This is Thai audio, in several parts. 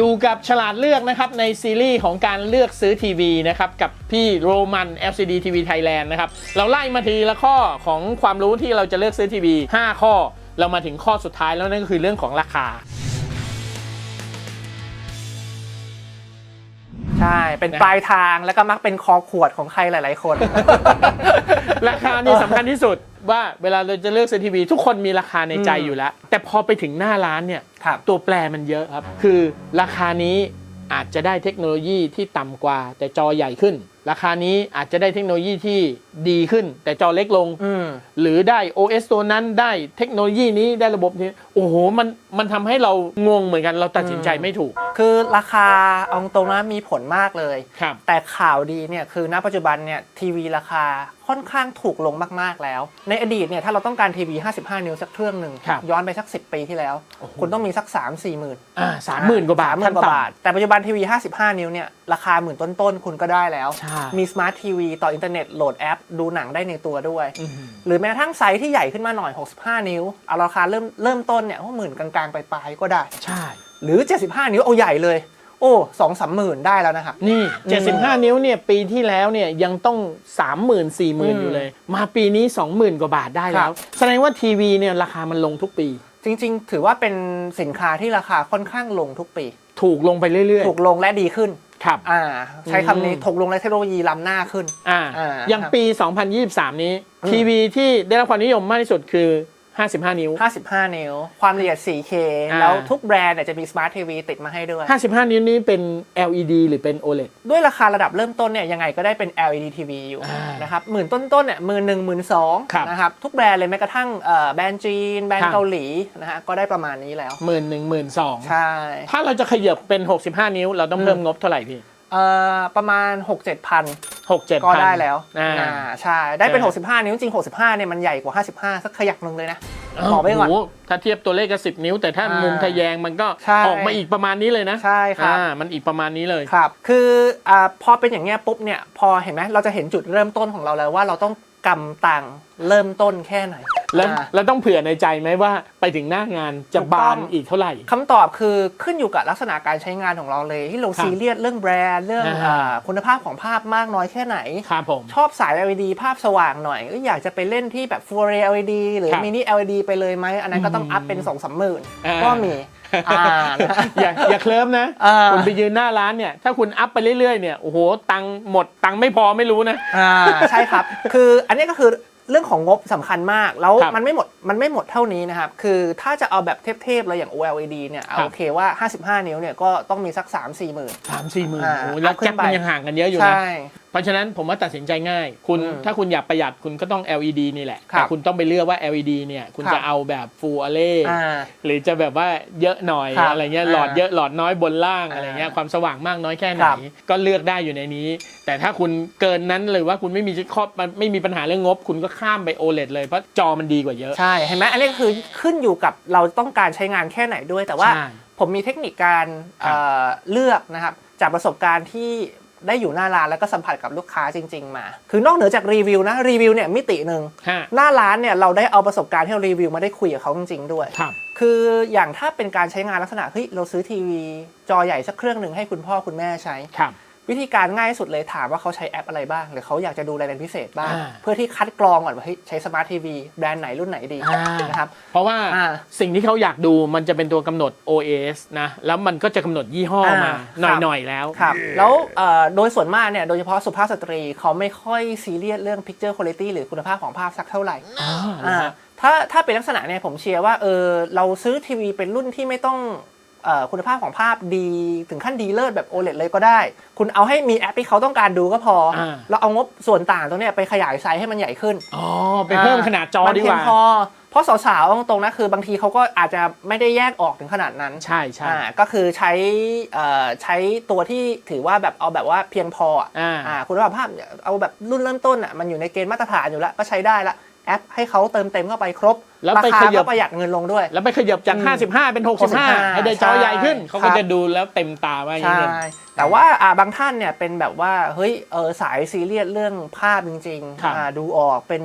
อยู่กับฉลาดเลือกนะครับในซีรีส์ของการเลือกซื้อทีวีนะครับกับพี่โรมัน LCD TV Thailand นะครับเราไล่มาทีละข้อของความรู้ที่เราจะเลือกซื้อทีวี 5 ข้อ เรามาถึงข้อสุดท้ายแล้วนั่นก็คือเรื่องของราคา ใช่ เป็นปลายทางแล้วก็มักเป็นคอขวดของใครหลาย ๆ คน ราคานี่สำคัญที่สุด ว่าเวลาเราจะเลือกซื้อทีวีทุกคนมีราคาในใจอืมอยู่แล้ว แต่พอไปถึงหน้าร้านเนี่ยครับตัวแปรมันเยอะครับ คือราคานี้อาจจะได้เทคโนโลยีที่ต่ำกว่า แต่จอใหญ่ขึ้น ราคานี้อาจจะได้เทคโนโลยีที่ดีขึ้น แต่จอเล็กลงอืมหรือได้ OS ตัวนั้นได้เทคโนโลยีนี้ได้ระบบนี้โอ้โหมันมันทำให้เรางงเหมือนกันเราตัดสินใจไม่ถูก คือราคาเอาตรงๆนะมีผลมากเลย ครับ แต่ข่าวดีเนี่ยคือณปัจจุบันเนี่ยทีวีราคาค่อนข้างถูกลงมากๆแล้ว ในอดีตเนี่ยถ้าเราต้องการทีวี 55 นิ้วสักเครื่องหนึ่งครับย้อนไปสัก 10 ปีที่แล้ว โอ้โห คุณต้องมีสัก 3 4หมื่นอ่าสามหมื่นกว่าบาทสามหมื่นกว่าขั้ต่ำ บาท แต่ปัจจุบันทีวี 55 นิ้วเนี่ยราคาหมื่นต้นๆ คุณก็ได้แล้ว ใช่ มีสมาร์ททีวีต่ออินเทอร์เน็ตโหลดแอป ดูหนังได้ในตัวด้วย อื้อหือหรือแม้กระทั่งไซส์ที่ใหญ่ขึ้นมาหน่อย 65 นิ้ว เอาราคาเริ่มเริ่มต้นเนี่ยหมื่นกลางๆ ไปลายๆก็ได้ ใช่ หรือ 75 นิ้วเอาใหญ่เลย โอ้สองสามหมื่นได้แล้วนะครับ นี่ 75 นิ้วเนี่ยปีที่แล้วเนี่ยยังต้อง 30,000 40,000อืมอยู่เลย มาปีนี้ 20,000 กว่าบาทได้แล้ครัวบแสดงว่าทีวีเนี่ยราคามันลงทุกปี จริงๆ ถือว่าเป็นสินค้าที่ราคาค่อนข้างลงทุกปี ถูกลงไปเรื่อยถูกลงและดีขึ้นๆครับอ่าใช้คำนี้อืมถูกลงและเทคโนโลยีล้ำหน้าขึ้นอ่าอ่าอย่างครับปี 2023 นี้อืมทีวีที่ได้รับความนิยมมากที่สุดคือ 55 นิ้ว 55 นิ้ว ความละเอียด 4K อ่า แล้วทุกแบรนด์เนี่ยจะมีสมาร์ททีวีติดมาให้ด้วย 55 นิ้วนี้เป็น LED หรือเป็น OLED ด้วยราคาระดับเริ่มต้นเนี่ยยังไงก็ได้เป็น LED TV อยู่อ่านนะครับหมื่นต้นๆเนี่ยหมื่นหนึ่งหมื่นสองครับนะครับ ทุกแบรนด์เลยแม้กระทั่งเอ่อแบรนด์จีน แบรนครัด์บ เกาหลีนะฮะก็ได้ประมาณนี้แล้ว หมื่นหนึ่งหมื่นสองใช่ ถ้าเราจะขยับเป็น 65 นิ้ว เราต้องเพิ่มงบเท่าไหร่พี่ เอ่อประมาณ 6 7พันหกเจ็ดก็ได้แล้วอ่าอ่าใช่ ได้เป็นใช่65 นิ้วจริง 65 เนี่ยมันใหญ่กว่า 55 สักขยักหนึ่งเลยนะ บอกไว้ก่อน โโหถ้าเทียบตัวเลขกับ10นิ้ว แต่ถ้าอ่ามุมุมทะแยงมันก็ใช่ ออกมาอีกประมาณนี้เลยนะใช่ครับ อ่ามันอีกประมาณนี้เลย ครับ คืออ่าพอเป็นอย่างเงี้ยปุ๊บเนี่ย พอเห็นไหมเราจะเห็นจุดเริ่มต้นของเราแล้วว่าเราต้องกำตังค์เริ่มต้นแค่ไหน แล้วอ่าเราต้องเผื่อในใจไหมว่าไปถึงหน้างานจะถูกต้องบานอีกเท่าไหร่คำตอบคือขึ้นอยู่กับลักษณะการใช้งานของเราเลยที่เราครับซีเรียสเรื่องแบรนด์เรื่องอ่าอ่าคุณภาพของภาพมากน้อยแค่ไหนครับผมชอบสาย LED ภาพสว่างหน่อยเอ้ยอยากจะไปเล่นที่แบบ Full Array LED หรือครับมินิ LED ไปเลยไหมอันนั้นก็ต้องอัพเป็น2องสามหมื่นอ่าก็มีอ่านะอย่าอย่าเคลิ้มนะอ่าคุณไปยืนหน้าร้านเนี่ย ถ้าคุณอัพไปเรื่อยๆเนี่ยโอ้โหตังค์หมดตังค์ไม่พอไม่รู้นะอ่าใช่ครับ คืออันนี้ก็คือ เรื่องของงบสำคัญมาก แล้วครับมันไม่หมดมันไม่หมดเท่านี้นะครับ คือถ้าจะเอาแบบเทพๆเลยอย่าง OLED เนี่ยเอาครับโอเคว่า 55 นิ้วเนี่ยก็ต้องมีสัก 3-4 หมื่นสามสี่หมื่นอ่าโอ้โหแล้วอัพขึ้นแก๊ปมันไปยังห่างกันเยอะอยู่นะใช่เพ ราะฉะนั้นผมว่าตัดสินใจง่าย คุณอืมถ้าคุณอยากประหยัดคุณก็ต้อง LED นี่แหละครับแต่คุณต้องไปเลือกว่า LED เนี่ยคุณครับจะเอาแบบ Full Array อ่าหรือจะแบบว่าเยอะหน่อยครับอะไรเงี้ยอ่าหลอดเยอะหลอดน้อยบนล่างอ่าอะไรเงี้ยความสว่างมากน้อยแค่ไหนครับก็เลือกได้อยู่ในนี้ แต่ถ้าคุณเกินนั้นเลยว่าคุณไม่มีข้อมันไม่มีปัญหาเรื่องงบ คุณก็ข้ามไป OLED เลยเพราะจอมันดีกว่าเยอะใช่เห็นไหมอันนี้ก็คือขึ้นอยู่กับเราต้องการใช้งานแค่ไหนด้วยแต่ว่าใช่ผมมีเทคนิคการครับเอ่อเลือกนะครับจากประสบการณ์ที่ ได้อยู่หน้าร้านแล้วก็สัมผัสกับลูกค้าจริง ๆ มา คือนอกเหนือจากรีวิวนะรีวิวเนี่ยมิติหนึ่งฮะ หน้าร้านเนี่ยเราได้เอาประสบการณ์ที่เรารีวิวมาได้คุยกับเขาจริงๆด้วย ครับ คืออย่างถ้าเป็นการใช้งานลักษณะเฮ้ยเราซื้อทีวี จอใหญ่สักเครื่องหนึ่งให้คุณพ่อคุณแม่ใช้ ครับ วิธีการง่ายที่สุดเลยถามว่าเขาใช้แอปอะไรบ้าง หรือเขาอยากจะดูอะไรเป็นพิเศษบ้าง อ่า เพื่อที่คัดกรองก่อนว่าเฮ้ยใช้สมาร์ททีวีแบรนด์ไหนรุ่นไหนดีอ่านนะครับ เพราะว่าอ่าสิ่งที่เขาอยากดูมันจะเป็นตัวกำหนด OS นะ แล้วมันก็จะกำหนดยี่ห้อมา อ่าหครับน่อยๆแล้ว ครับแล้วเอ่อโดยส่วนมากเนี่ยโดยเฉพาะสุภาพสตรีเขาไม่ค่อยซีเรียสเรื่อง picture quality หรือคุณภาพของภาพสักเท่าไหร่อ่าอ่าถ้าถ้าเป็นลักษณะเนี่ยผมเชียร์ว่าเออเราซื้อทีวีเป็นรุ่นที่ไม่ต้องเอ่อ คุณภาพของภาพดีถึงขั้นดีเลิศแบบ OLED เลยก็ได้ คุณเอาให้มีแอปที่เขาต้องการดูก็พออาแล้วเอางบส่วนต่างตรงเนี้ยไปขยายไซส์ให้มันใหญ่ขึ้น อ๋อ ไปเพิ่มขนาดจอมันดีกเพียงว่าพอเพราะสาวๆตรงๆนะคือบางทีเขาก็อาจจะไม่ได้แยกออกถึงขนาดนั้น ใช่ใช่อ่าก็คือใช้เอ่อใช้ตัวที่ถือว่าแบบเอาแบบว่าเพียงพออะอ่าอ่าคุณภาพภาพเนี่ยเอาแบบรุ่นเริ่มต้นอะมันอยู่ในเกณฑ์มาตรฐานอยู่แล้วก็ใช้ได้ละ แอปให้เขาเติมเต็มเข้าไปครบแล้วราไปคาขยัก็บ ประหยัดเงินลงด้วย แล้วไปขยับจาก อืม55 เป็น 65 65ให้ได้จอใหญ่ขึ้น ใช่เขาก็ครับจะดูแล้วเต็มตาว่าอย่างใช่เงี้ยแต่ว่าอ่าบางท่านเนี่ยเป็นแบบว่าเฮ้ยเออสายซีเรียสเรื่องภาพจริงครับๆอ่าดูออกเป็น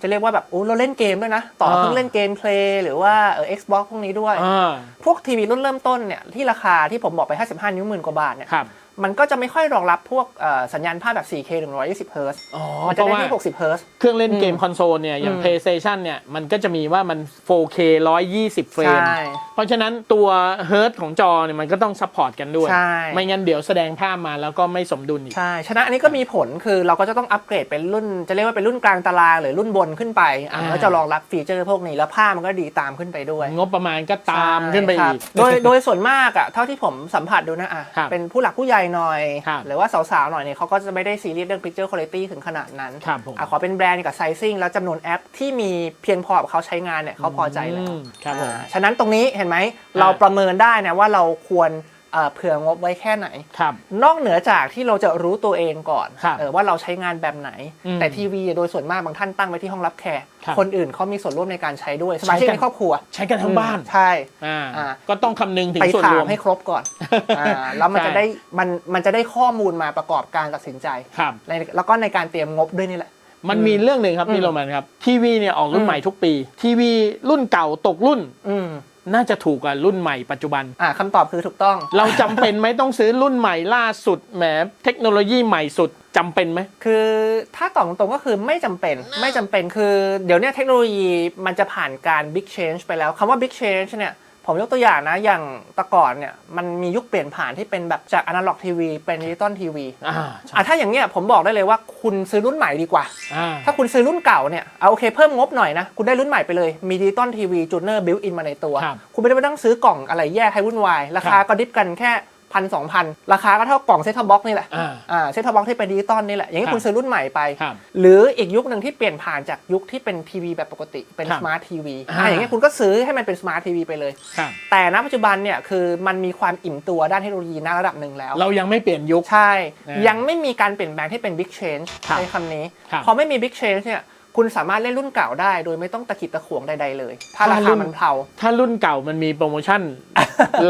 จะเรียกว่าแบบโอ้เราเล่นเกมด้วยนะ ต่ออ่าเครื่องเล่นเกมเพลย์หรือว่าเออ Xbox พวกนี้ด้วย อ่าพวกทีวีรุ่นเริ่มต้นเนี่ยที่ราคาที่ผมบอกไป 55 นิ้วหมื่นกว่าบาทเนี่ยครับมันก็จะไม่ค่อยรองรับพวกเอ่อสัญญาณภาพแบบ 4K 120เฮิร์ตซ์อ๋อมันเพจะราะได้ว่าที่ 60เฮิร์ตซ์เครื่องเล่นเกมอืมคอนโซลเนี่ย อย่างอืม PlayStation เนี่ย มันก็จะมีว่ามัน 4K 120 เฟรม ใช่เพราะฉะนั้นตัวเฮิร์ตของจอเนี่ย มันก็ต้องซัพพอร์ตกันด้วย ใช่ ไม่งั้นเดี๋ยวแสดงภาพมาแล้วก็ไม่สมดุลอีก ใช่ฉะนั้นอันนี้ก็มีผลคือเราก็จะต้องอัปเกรดเป็นรุ่น จะเรียกว่าเป็นรุ่นกลางตารางหรือรุ่นบนขึ้นไปอะอ่า ก็จะรองรับฟีเจอร์พวกนี้แล้วภาพมันก็ดีตามขึ้นไปด้วยงบประมาณก็ตามขึ้นไปใช่อีกครับโดยโดยส่วนมากอะเท่าที่ผมสัมผัสดูนะอะครับเป็นผู้หลักผู้ใหญ่หน่อย ครับหรือว่าสาวๆหน่อยเนี่ยเขาก็จะไม่ได้ซีเรียสเรื่อง picture quality ถึงขนาดนั้นครับผม อะขอเป็นแบรนด์กับไซซิ่งแล้วจำนวนแอปที่มีเพียงพอกับเขาใช้งานเนี่ยเขาพอใจแล้ว อืมครับผม อ่าฉะนั้นตรงนี้เห็นไหมเราประเมินได้นะว่าเราควร เอ่อเผื่องบไว้แค่ไหนครับนอกเหนือจากที่เราจะรู้ตัวเองก่อนครับเออว่าเราใช้งานแบบไหนอืมแต่ทีวีโดยส่วนมากบางท่านตั้งไว้ที่ห้องรับแขกครับคนอื่นเขามีส่วนร่วมในการใช้ด้วยสมาชิกใช้กันในครอบครัว ใช้กันทั้งบ้านใช่อ่าอ่าก็ต้องคำนึงถึงไปส่วนถารวมมให้ครบก่อนอ่าแล้วมันใช่จะได้มันมันจะได้ข้อมูลมาประกอบการตัดสินใจครับในแล้วก็ในการเตรียมงบด้วยนี่แหละมันมีเรื่องหนึ่งครับอืมพี่โรมันครับ ทีวีเนี่ยออกรุ่อืนมใหม่ทุกปี ทีวีรุ่นเก่าตกรุ่นอืม น่าจะถูกกว่ารุ่นใหม่ปัจจุบัน อ่าคำตอบคือถูกต้อง เราจำเป็นไหมต้องซื้อรุ่นใหม่ล่าสุดแหมเทคโนโลยีใหม่สุดจำเป็นไหม คือถ้าตอบตรงๆก็คือไม่จำเป็นไม่จำเป็นคือเดี๋ยวเนี้เทคโนโลยีมันจะผ่านการ big change ไปแล้วคำว่า big change เนี่ย ผมยกตัวอย่างนะ อย่างแตะก่อนเนี่ย มันมียุคเปลี่ยนผ่านที่เป็นแบบจากอนาล็อกทีวีเป็นดิจิตอลทีวีอ่าใช่อะถ้าอย่างเนี้ยผมบอกได้เลยว่าคุณซื้อรุ่นใหม่ดีกว่า อ่าถ้าคุณซื้อรุ่นเก่าเนี่ยเอาโอเคเพิ่มงบหน่อยนะ คุณได้รุ่นใหม่ไปเลย มีดิจิตอลทีวีจูเนอร์บิวอินมาในตัว ครับ คุณไม่ได้มาตั้งซื้อกล่องอะไรแยกให้วุ่นวาย ราคาก็ดิฟกันแค่ พันสองพันราคาก็เท่ากล่องเซ็ตท็อปบ็อกนี่แหละอ่าอ่าเซ็ตท็อปบ็อกที่เป็นดิจิตอลนี่แหละ อย่างนี้ครับคุณซื้อรุ่นใหม่ไปครับหรืออีกยุคหนึ่งที่เปลี่ยนผ่านจากยุคที่เป็นทีวีแบบปกติเป็นครับสมาร์ททีวีอ่าอ่าอย่างนี้คุณก็ซื้อให้มันเป็นสมาร์ททีวีไปเลยครับแต่ณปัจจุบันเนี่ยคือมันมีความอิ่มตัวด้านเทคโนโลยีณระดับหนึ่งแล้ว เรายังไม่เปลี่ยนยุคใช่นะยังไม่มีการเปลี่ยนแปลงที่เป็น big change ครับใช้คำนี้ครับพอไม่มี big change เนี่ยคุณสามารถเล่นรุ่นเก่าได้ โดยไม่ต้องตะขิดตะขวงใดๆเลย ถ้าราถ้ารุ่คานมันเผาถ้ารุ่นเก่ามันมีโปรโมชั่น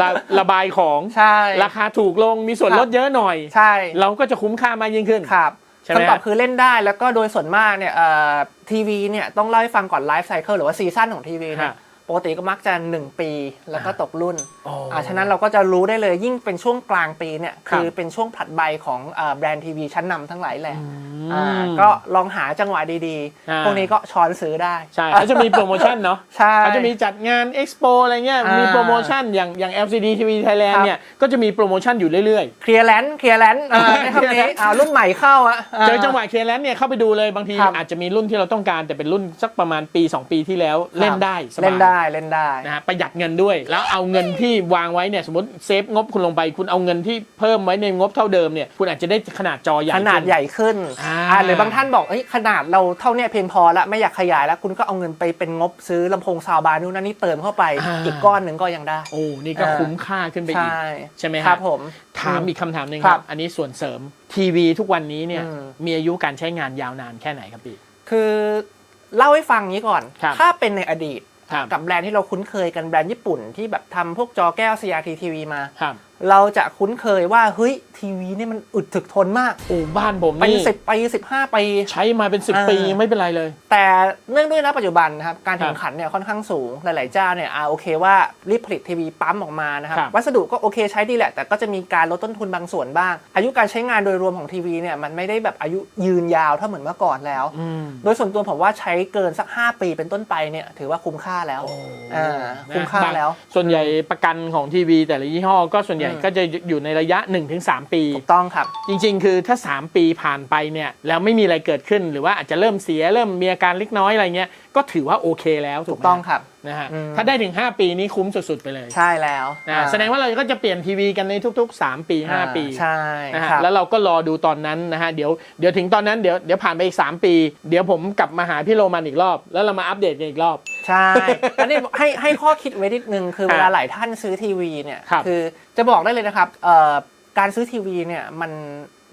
ระระบายของใช่ ราคาถูกลงมีส่วนครับ ลดเยอะหน่อย ใช่เราก็จะคุ้มค่ามากยิ่งขึ้น ครับใช่ไหม คำตอบคือเล่นได้แล้วก็โดยส่วนมากเนี่ยทีวีเนี่ยต้องเล่าให้ฟังก่อนไลฟ์ไซเคิลหรือว่าซีซั่นของทีวีเนี่ยฮะ ปกติก็มักจะ 1 ปีแล้วก็ตกรุ่นอ๋ออ่อ่าฉะนั้นเราก็จะรู้ได้เลยยิ่งเป็นช่วงกลางปีเนี่ยครับคือเป็นช่วงผลัดใบของอ่าแบรนด์ทีวีชั้นนำทั้งหลายแหละอือ่ามก็ลองหาจังหวะดีอ่าๆพวกนี้ก็ช้อนซื้อได้ใช่เขาจะมีโปรโมชั่นเนาะใช่เขาจะมีจัดงานเอ็กซ์โปอะไรเงี้ยอ่ามีมีโปรโมชั่นอย่างอย่าง LCD TV ค Thailand รับเนี่ยก็จะมีโปรโมชั่นอยู่เรื่อยเคลียร์แลนด์เคลียร์แลนด์อ่าในคำนี้ clearance อ่ารุ่นใหม่เข้าอะๆเจอจังหวะเคลียร์แลนด์เนี่ยเข้าไปดูเลยบางทีครับอาจจะมีรุ่นที่เราต้องการแต่เป็นรุ่นสักประมาณปี 2 ปีที่แล้วเล่นได้สบายเล่นได้เล่นได้ นะฮะประหยัดเงินด้วย แล้วเอาเงินที่วางไว้เนี่ยสมมติเซฟงบคุณลงไป คุณเอาเงินที่เพิ่มไว้ในงบเท่าเดิมเนี่ยคุณอาจจะได้ขนาดจอใหญ่ขนาดขึ้ ใหญ่ขึ้นอ่า อ่าหรือบางท่านบอกเอ้ยขนาดเราเท่าเนี้ยเพียงพอแล้วไม่อยากขยายแล้วคุณก็เอาเงินไปเป็นงบซื้อลำโพงซาวบาร์นู่นนั่นนี่เติมเข้าไปอ่าอีกก้อนหนึ่งก็ยังได้ โอ้นี่ก็อ่าคุ้มค่าขึ้นไปอีก ใช่ใช่ไหมฮะ ครับผม ถามอีกคำถามหนึ่งคครัรับบ อันนี้ส่วนเสริมทีวีทุกวันนี้เนี่ยอืมมีอายุการใช้งานยาวนานแค่ไหนครับพี่ คือเล่าให้ฟังนี้ก่อน ครับถ้าเป็นในอดีตครับ กับแบรนด์ที่เราคุ้นเคยกันแบรนด์ญี่ปุ่นที่แบบทำพวกจอแก้ว CRT TV มาครับ เราจะคุ้นเคยว่าเฮ้ยทีวีนี่มันอึดถึกทนมากโอ้บ้านผมเป็นนี่สิบปีสิบห้าปี ใช้มาเป็นอ่า10ปียังไม่เป็นไรเลย แต่เนื่องด้วยนะปัจจุบันนะครับการครัแข่บงขันเนี่ยค่อนข้างสูงหลาย ๆ เจ้าเนี่ยอ่าโอเคว่ารีบผลิตทีวีปั๊มออกมานะครับครับ วัสดุก็โอเคใช้ดีแหละ แต่ก็จะมีการลดต้นทุนบางส่วนบ้าง อายุการใช้งานโดยรวมของทีวีเนี่ยมันไม่ได้แบบอายุยืนยาวเท่าเหมือนเมื่อก่อนแล้ว อืม โดยส่วนตัวผมว่าใช้เกินสัก 5 ปีเป็นต้นไปเนี่ยถือว่าคุ้มค่าแล้วอ่านะคุ้มค่าบงแล้วส่วนใหญ่ประกันของทีวีแต่ละยี่ห้อก็ส่วนใหญ่อืมก็จะอยู่ในระยะ 1-3 ปี ถูกต้องครับ จริงๆ คือถ้า 3 ปีผ่านไปเนี่ยแล้วไม่มีอะไรเกิดขึ้นหรือว่าอาจจะเริ่มเสียเริ่มมีอาการเล็กน้อยอะไรเงี้ยก็ถือว่าโอเคแล้วถูถูกกไหมต้องครับนะฮะอืมถ้าได้ถึง 5 ปีนี้คุ้มสุดๆไปเลย ใช่แล้วนะอ่แสดงว่าเราก็จะเปลี่ยนทีวีกันในทุก ๆ 3 ปีอ่า5ปีใช่นะฮะครับแล้วเราก็รอดูตอนนั้นนะฮะเดี๋ยวเดี๋ยวถึงตอนนั้นเดี๋ยวเดี๋ยวผ่านไปอีก 3 ปี เดี๋ยวผมกลับมาหาพี่โรมันอีกรอบ แล้วเรามาอัปเดตกันอีกรอบใช่อันนี้ให้ให้ข้อคิดไว้นิดนึงคือครับเวลาหลายท่านซื้อทีวีเนี่ย ครับอจะบอกได้เลยนะครับเอ่อการซื้อทีวีเนี่ยมัน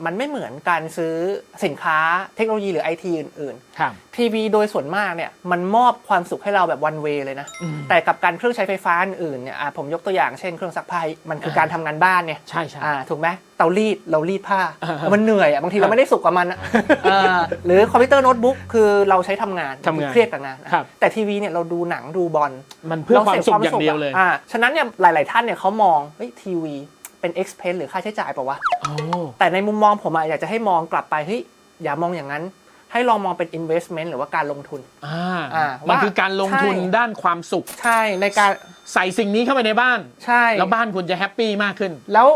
มันไม่เหมือนการซื้อสินค้าเทคโนโลยีหรือไอทีอื่นครับ ๆ ทีวีโดยส่วนมากเนี่ยมันมอบความสุขให้เราแบบวันเวเลยนะ อืม แต่กับการเครื่องใช้ไฟฟ้าอื่นๆเนี่ยอะผมยกตัวอย่างเช่นเครื่องซักผ้ามันคือการทำงานบ้านเนี่ย ใช่ใช่ อ่าถูกไหมเตารีดเรารีดผ้าอ่ามันเหนื่อยอะบางทีเราไม่ได้สุขกับมันอะอ่าหรือคอมพิวเตอร์โน้ตบุ๊กคือเราใช้ทำงานทำงานเครียดกับงานครับ แต่ทีวีเนี่ยเราดูหนังดูบอลมันเพื่อความสุขอย่างเดียวเลย อ่าฉะนั้นเนี่ยหลาย ๆ ท่านเนี่ยเขามองเฮ้ยทีวี เป็น expense หรือค่าใช้จ่ายเปล่าวะโอ้แต่ในมุมมองผมอะอยากจะให้มองกลับไปเฮ้ยอย่ามองอย่างนั้น ให้ลองมองเป็น investment หรือว่าการลงทุน อ่า อ่ามันว่าคือการลงทุนใช่ ด้านความสุข ใช่ในการใส่สิ่งนี้เข้าไปในบ้าน ใช่ แล้วบ้านคุณจะแฮปปี้มากขึ้น แล้ว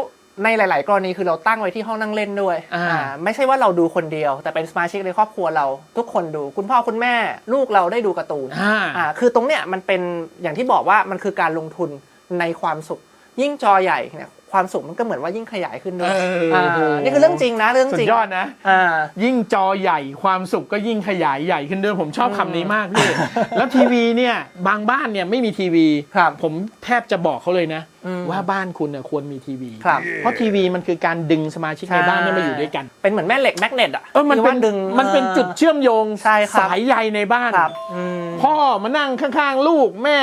ในหลาย ๆ กรณีคือเราตั้งไว้ที่ห้องนั่งเล่นด้วยอ่า อ่าไม่ใช่ว่าเราดูคนเดียว แต่เป็นสมาชิกในครอบครัวเรา ทุกคนดูคุณพ่อคุณแม่ ลูกเราได้ดูการ์ตูนอ่า อ่าคือตรงเนี้ยมันเป็นอย่างที่บอกว่ามันคือการลงทุนในความสุข ยิ่งจอใหญ่เนี่ย ความสุขมันก็เหมือนว่ายิ่งขยายขึ้นด้วยเอออ่านี่คือเรื่องจริงนะเรื่องสุจริดงยอดนะ อ่า ยิ่งจอใหญ่ความสุขก็ยิ่งขยายใหญ่ขึ้นด้วยผมชอบคำนี้มากพี่ แล้วทีวีเนี่ยบางบ้านเนี่ยไม่มีทีวี ครับผมแทบจะบอกเขาเลยนะ อืมว่าบ้านคุณน่ะควรมีทีวี ครับ เพราะทีวีมันคือการดึงสมาชิกในบ้านเนี่ยมาอยู่ด้วยกัน เป็นเหมือนแม่เหล็กแมกเนตอะเออมันที่เป็นว่าดึง มันเป็นจุดเชื่อมโยงใช่ครับ สายใยในบ้าน ครับอืม พ่อมานั่งข้างๆ ลูกแม่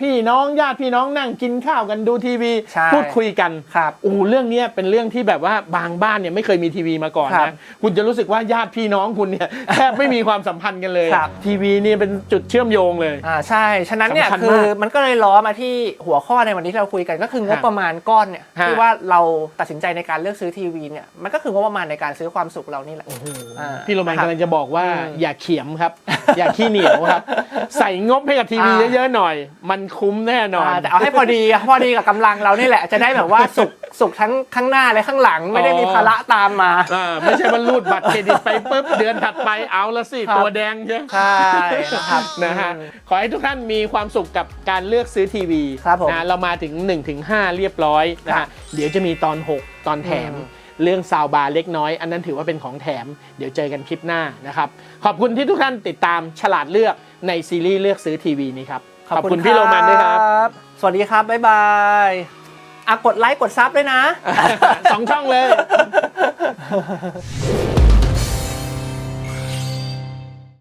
พี่น้องญาติพี่น้องนั่งกินข้าวกันดูทีวี ใช่พูดคุยกันครับโอ้โหเรื่องเนี้ยเป็นเรื่องที่แบบว่าบางบ้านเนี่ยไม่เคยมีทีวีมาก่อนครันะบคุณจะรู้สึกว่าญาติพี่น้องคุณเนี่ย แทบไม่มีความสัมพันธ์กันเลย ครับ ทีวีเนี่ยเป็นจุดเชื่อมโยงเลย อ่าใช่ ฉะนั้นเนี่ยสำคัญคืมาอกมันก็เลยล้อมาที่หัวข้อในวันนี้ที่เราคุยกันก็คืองบประมาณก้อนเนี่ยฮะ ที่ว่าเราตัดสินใจในการเลือกซื้อทีวีเนี่ยมันก็คืองบประมาณในการซื้อความสุขเรานี่แหละอ่าพี่โรแมนครับกำลังจะบอกว่าอืมอย่าเขียมครับ อย่าขี้เหนียวครับ ใส่งบให้กับทีวีอ่า เยอะๆหน่อย มันคุ้มแน่นอนอ่าแต่เอาให้พอดีพอดีกับกำลังเรานี่แหละ จะได้แบบว่าสุขสุขทั้งข้างหน้าและข้างหลังไม่ได้มีภาระตามมาอ่าไม่ใช่ว่ารูดบัตรเครดิตไปปุ๊บเดือนถัดไปเอาละสิครับตัวแดงใช่ใช่นะครับนะฮะอืมขอให้ทุกท่านมีความสุขกับการเลือกซื้อทีวีครับผมนะเรามาถึง 1-5 เรียบร้อยนะครัฮะบเดี๋ยวจะมีตอน 6 ตอนแถมอืมเรื่องซาวบาร์เล็กน้อย อันนั้นถือว่าเป็นของแถม เดี๋ยวเจอกันคลิปหน้านะครับ ขอบคุณที่ทุกท่านติดตามฉลาดเลือกในซีรีส์เลือกซื้อทีวีนี้ครับ ขอบคุณพี่โรมันด้วยครับบสวัสดีครับ บ๊ายบายอะกดไลค์กดซับด้วยนะสองช่องเลย